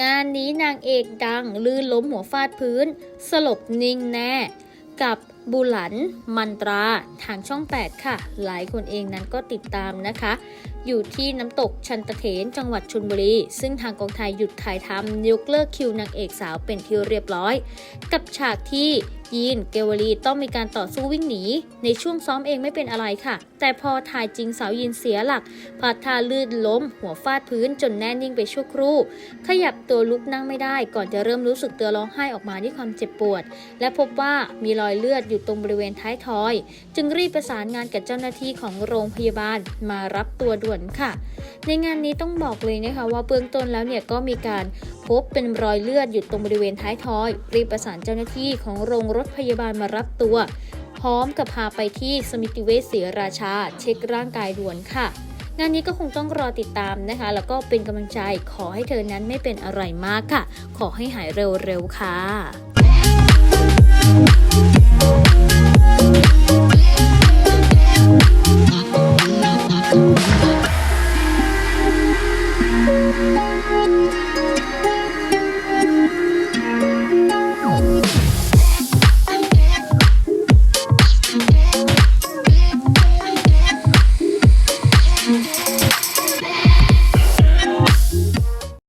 งานนี้นางเอกดังลื่นล้มหัวฟาดพื้น สลบนิ่งแน่ กับบุหลัน มันตราทางช่อง 8 ค่ะ หลายคนเองนั้นก็ติดตามนะคะ อยู่ที่น้ำตกชันตะเถนจังหวัดชลบุรี ซึ่งทางกองถ่ายหยุดถ่ายทำยกเลิกคิวนางเอกสาวเป็นที่เรียบร้อย กับฉากที่ยีนเกวลีต้องมีการต่อสู้วิ่งหนี ในช่วงซ้อมเองไม่เป็นอะไรค่ะ แต่พอถ่ายจริงสาวยีนเสียหลักพลาดท่าลื่นล้ม หัวฟาดพื้นจนแน่นิ่งไปชั่วครู่ ขยับตัวลุกนั่งไม่ได้ ก่อนจะเริ่มรู้สึกตัวร้องไห้ออกมาด้วยความเจ็บปวด และพบว่ามีรอยเลือดอยู่ตรงบริเวณท้ายทอย จึงรีบประสานงานกับเจ้าหน้าที่ของโรงพยาบาลมารับตัวด่วนค่ะ ในงานนี้ต้องบอกเลยนะคะว่าเบื้องต้นแล้วเนี่ยก็มีการพบเป็นรอยเลือดอยู่ตรงบริเวณท้ายทอย รีบประสานเจ้าหน้าที่ของโรงรถพยาบาลมารับตัว พร้อมกับพาไปที่สมิติเวชศรียราชา เช็คร่างกายด่วนค่ะงานนี้ก็คงต้องรอติดตามนะคะ แล้วก็เป็นกำลังใจขอให้เธอนั้นไม่เป็นอะไรมากค่ะ ขอให้หายเร็วๆค่ะ